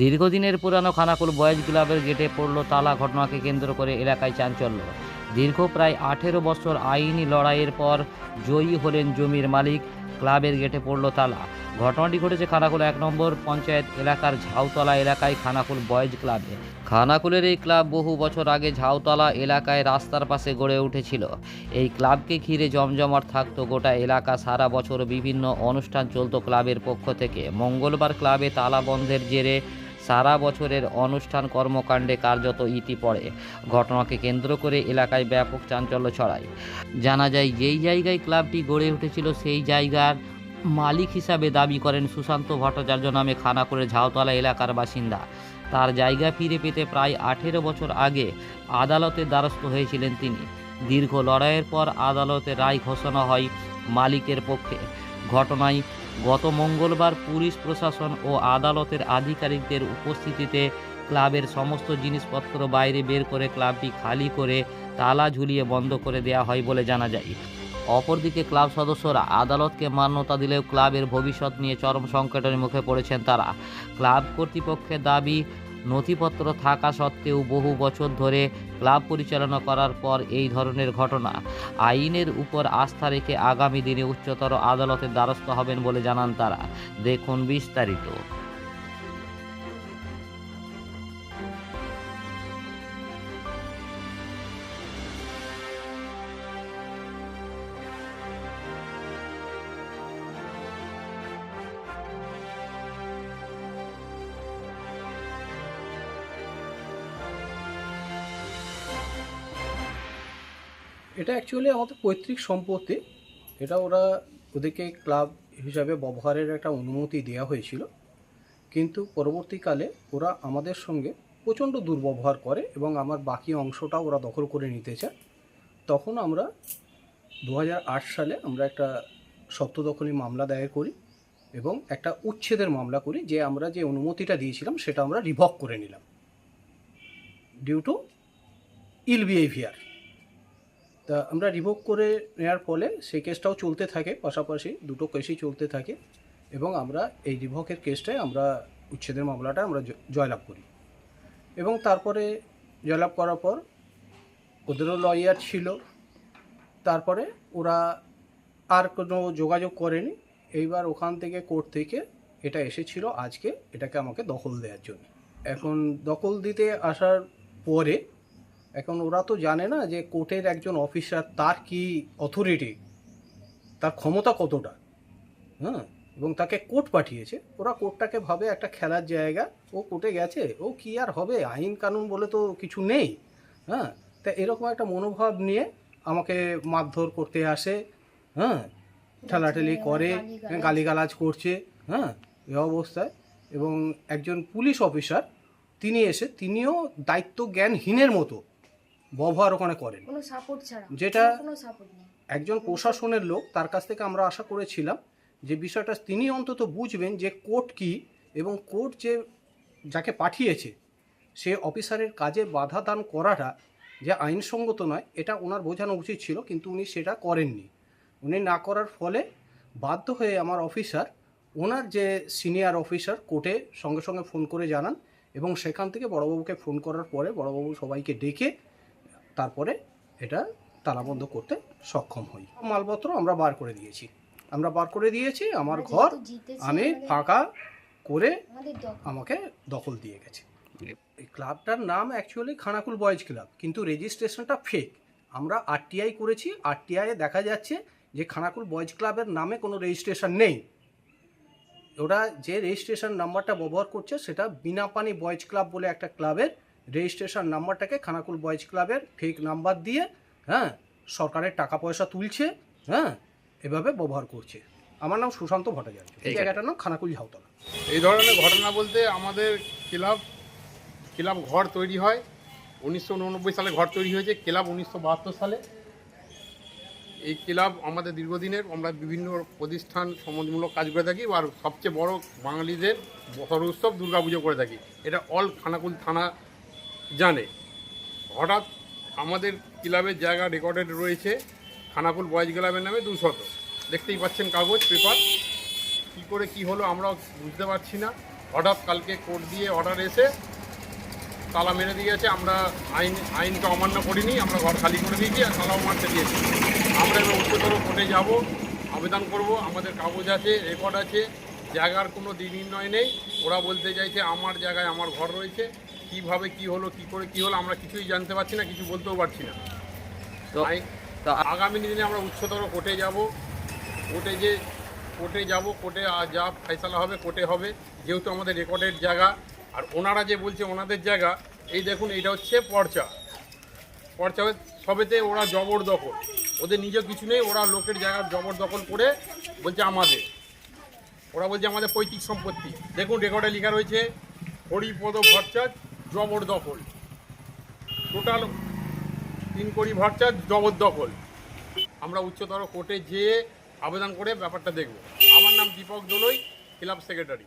দীর্ঘদিনের পুরানো খানাকুল বয়েজ ক্লাবের গেটে পড়ল তালা ঘটনাকে কেন্দ্র করে এলাকায় চাঞ্চল্য। দীর্ঘ প্রায় আঠেরো বছর আইনি লড়াইয়ের পর জয়ী হলেন জমির মালিক, ক্লাবের গেটে পড়ল তালা। ঘটনাটি ঘটেছে খানাকুল এক নম্বর পঞ্চায়েত এলাকার ঝাউতলা এলাকায় খানাকুল বয়েজ ক্লাবে। খানাকুলের এই ক্লাব বহু বছর আগে ঝাউতলা এলাকায় রাস্তার পাশে গড়ে উঠেছিল। এই ক্লাবকে ঘিরে জমজমাট থাকতো গোটা এলাকা। সারা বছর বিভিন্ন অনুষ্ঠান চলত ক্লাবের পক্ষ থেকে। মঙ্গলবার ক্লাবে তালা বন্ধের জেরে সারা বছরের অনুষ্ঠান কর্মকাণ্ডে কার্যত ইতি পড়ে। ঘটনাকে কেন্দ্র করে এলাকায় ব্যাপক চাঞ্চল্য ছড়ায়। জানা যায়, যেই জায়গায় ক্লাবটি গড়ে উঠেছিল, সেই জায়গার মালিক হিসাবে দাবি করেন সুশান্ত ভট্টাচার্য নামে খানাকুলের ঝাউতলা এলাকার বাসিন্দা। তার জায়গা ফিরে পেতে প্রায় আঠেরো বছর আগে আদালতের দ্বারস্থ হয়েছিলেন তিনি। দীর্ঘ লড়াইয়ের পর আদালতে রায় ঘোষণা হয় মালিকের পক্ষে। ঘটনায় গত মঙ্গলবার পুলিশ প্রশাসন ও আদালতের আধিকারিকদের উপস্থিতিতে ক্লাবের সমস্ত জিনিসপত্র বাইরে বের করে ক্লাবটি খালি করে তালা ঝুলিয়ে বন্ধ করে দেয়া হয় বলে জানা যায়। অপরদিকে ক্লাব সদস্যরা আদালতকে মান্যতা দিলেও ক্লাবের ভবিষ্যৎ নিয়ে চরম সংকটের মুখে পড়েছেন তারা। ক্লাব কর্তৃপক্ষের দাবি নথিপত্র থাকা সত্ত্বেও বহু বছর ধরে ক্লাব পরিচালনা করার পর এই ধরনের ঘটনা। আইনের উপর আস্থা রেখে আগামী দিনে উচ্চতর আদালতের দ্বারস্থ হবেন বলে জানান তারা। দেখুন বিস্তারিত। এটা অ্যাকচুয়ালি আমাদের পৈতৃক সম্পত্তি। এটা ওরা ওদেরকে ক্লাব হিসাবে ব্যবহারের একটা অনুমতি দেওয়া হয়েছিল। কিন্তু পরবর্তীকালে ওরা আমাদের সঙ্গে প্রচণ্ড দুর্ব্যবহার করে এবং আমার বাকি অংশটা ওরা দখল করে নিতে চায়। তখন আমরা দু হাজার আট সালে আমরা একটা সত্য দখলি মামলা দায়ের করি এবং একটা উচ্ছেদের মামলা করি যে আমরা যে অনুমতিটা দিয়েছিলাম সেটা আমরা রিভক করে নিলাম। ডিউ টু ইল বিহেভিয়ার তা আমরা রিভোক করে নেওয়ার ফলে সেই কেসটাও চলতে থাকে, পাশাপাশি দুটো কেসই চলতে থাকে এবং আমরা এই রিভোকের কেসটায় আমরা উচ্ছেদের মামলাটা আমরা জয়লাভ করি। এবং তারপরে জয়লাভ করার পর ওদেরও লয়ার ছিল, তারপরে ওরা আর কোনো যোগাযোগ করেনি। এইবার ওখান থেকে কোর্ট থেকে এটা এসেছিল আজকে এটাকে আমাকে দখল দেওয়ার জন্য। এখন দখল দিতে আসার পরে এখন ওরা তো জানে না যে কোর্টের একজন অফিসার তার কি অথরিটি তার ক্ষমতা কতটা হ্যাঁ? এবং তাকে কোর্ট পাঠিয়েছে। ওরা কোর্টটাকে ভাবে একটা খেলার জায়গা ও কোর্টে গেছে ও কি আর হবে? আইন কানুন বলে তো কিছু নেই হ্যাঁ? তা এরকম একটা মনোভাব নিয়ে আমাকে মারধর করতে আসে হ্যাঁ? ঠেলাঠেলি করে গালিগালাজ। করছে হ্যাঁ? এ অবস্থায়। এবং একজন পুলিশ অফিসার তিনি এসে তিনিও দায়িত্ব জ্ঞানহীনের মতো ব্যবহার ওখানে করেন। কোনো সাপোর্ট ছাড়া। যেটা- কোনো সাপোর্ট নেই। একজন প্রশাসনের লোক তার কাছ থেকে আমরা আশা করেছিলাম যে বিষয়টা তিনি অন্তত বুঝবেন যে কোর্ট কি এবং কোর্ট যে যাকে পাঠিয়েছে সে অফিসারের কাজে বাধা দান করাটা যে আইনসঙ্গত নয় এটা ওনার বোঝানো উচিত ছিল কিন্তু উনি সেটা করেননি। উনি না করার ফলে বাধ্য হয়ে আমার অফিসার ওনার যে সিনিয়র অফিসার কোর্টে সঙ্গে সঙ্গে ফোন করে জানান এবং সেখান থেকে বড়বাবুকে ফোন করার পরে বড়বাবু সবাইকে ডেকে তারপরে এটা তালাবন্ধ করতে সক্ষম হই। মালপত্র আমরা বার করে দিয়েছি। আমরা বার করে দিয়েছি আমার ঘর আমি ফাঁকা করে আমাকে দখল দিয়ে গেছে। এই ক্লাবটার নাম অ্যাকচুয়ালি খানাকুল বয়েজ ক্লাব কিন্তু রেজিস্ট্রেশনটা ফেক আমরা আরটিআই করেছি আরটিআই দেখা যাচ্ছে যে খানাকুল বয়েজ ক্লাবের নামে কোনো রেজিস্ট্রেশন নেই। ওরা যে রেজিস্ট্রেশন নাম্বারটা ব্যবহার করছে সেটা বিনাপানি বয়েজ ক্লাব বলে একটা ক্লাবের রেজিস্ট্রেশন নাম্বারটাকে খানাকুল বয়েজ ক্লাবের ফেক নাম্বার দিয়ে হ্যাঁ সরকারের টাকা পয়সা তুলছে হ্যাঁ এভাবে ব্যবহার করছে। আমার নাম সুশান্ত ভট্টাচার্য। এই জায়গাটার নাম খানাকুল ঝাউতলা এই ধরনের ঘটনা বলতে আমাদের ক্লাব ক্লাব ঘর তৈরি হয়। উনিশশো উননব্বই সালে ঘর তৈরি হয়েছে ক্লাব উনিশশো বাহাত্তর সালে। এই ক্লাব আমাদের দীর্ঘদিনের আমরা বিভিন্ন প্রতিষ্ঠান সমাজমূলক কাজ করে থাকি আর সবচেয়ে বড় বাঙালিদের বছর উৎসব দুর্গাপুজো করে থাকি। এটা অল খানাকুল থানা জানে। হঠাৎ আমাদের ক্লাবের জায়গা রেকর্ডেড রয়েছে খানাকুল বয়েজ ক্লাবের নামে দুশত। দেখতেই পাচ্ছেন কাগজ পেপার কী করে কি হলো আমরাও বুঝতে পারছি না। হঠাৎ কালকে কোর্ট দিয়ে অর্ডার এসে তালা মেরে দিয়েছে, আমরা আইন আইনকে অমান্য করিনি, আমরা ঘর খালি করে দিয়েছি আর তালাও মারতে দিয়েছি। আমরা এবার উচ্চতর কোর্টে যাব, আবেদন করব, আমাদের কাগজ আছে রেকর্ড আছে, জায়গার কোনো দিন নির্ণয় নেই। ওরা বলতে চাইছে, আমার জায়গায় আমার ঘর রয়েছে। কীভাবে কি হলো কি করে কি হলো আমরা কিছুই জানতে পারছি না কিছু বলতেও পারছি না। তো আগামী দিনে আমরা উচ্চতর কোর্টে যাব। কোর্টে যে কোর্টে যাব কোর্টে যা ফয়সালা হবে কোর্টে হবে। যেহেতু আমাদের রেকর্ডের জায়গা আর ওনারা যে বলছে ওনাদের জায়গা এই দেখুন এটা হচ্ছে পর্চা। পর্চা সবেতে ওরা জবরদখল। ওদের নিজে কিছু নেই ওরা লোকের জায়গা জবরদখল করে বলছে আমাদের। ওরা বলছে আমাদের পৈতৃক সম্পত্তি। দেখুন রেকর্ডে লেখা রয়েছে হরিপদ ভট্টাচ জবরদখল টোটাল তিন কোটি ভরচা জবরদখল আমরা উচ্চতর কোর্টে যেয়ে আবেদন করে ব্যাপারটা দেখব। আমার নাম দীপক দোলই, ক্লাব সেক্রেটারি।